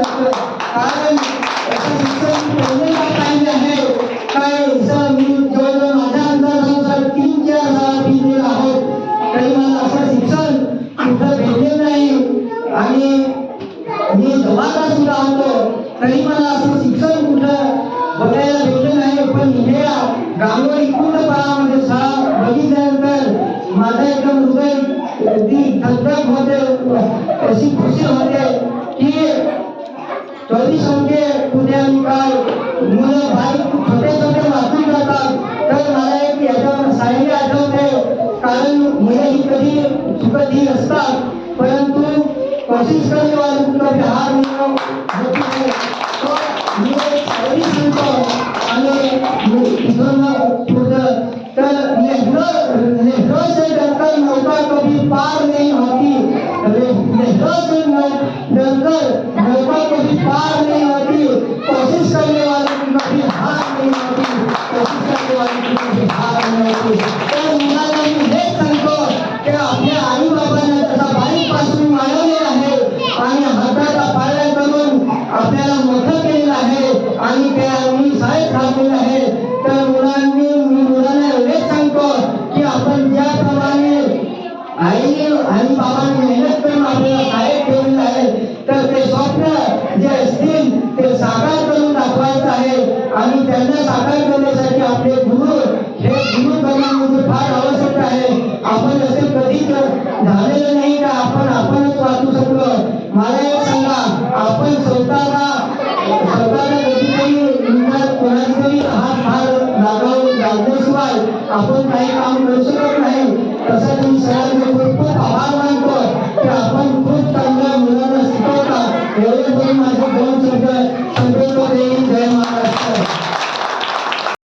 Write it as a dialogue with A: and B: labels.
A: होतो मला असं शिक्षण कुठं बघायला नाही पण हे रांगोळी पूर्ण काळामध्ये शाळा बघितल्यानंतर माझा एकदम हृदय अगदी धगधग होते अशी खुशी होते की कधी समजे उद्या निकाल मुलं बारीक छोटे छोटे वाचून जातात. तर मला एक याच्यावर सायली आठवते. कारण मुलं ही कधी चुकत असतात. परंतु कोशिश करने वाजून कधी हार नहीं होती है तो मी आणि आणि आणि त्यांनी शाळेत घातलेलं आहे तर मुलांनी मी मुलांना एवढेच सांगतो की आपण ज्याप्रमाणे आईने आणि बाबांनी मेहनत करून आपल्याला शाळेत ठेवलेलं आहे तर ते स्वप्न जे असतील ते साकार करून दाखवायचं आहे. आणि त्यांना साकार करण्यासाठी आपले गुरु हे गुरु करणं फार ऐकल्याशिवाय आपण काही काम करू शकत नाही. तसं तुम्ही सगळ्यांचे खूप खूप आभार मानतो की आपण खूप चांगल्या मुलांना शिकवता. एवढे माझे दोन शब्द संकल्प देईल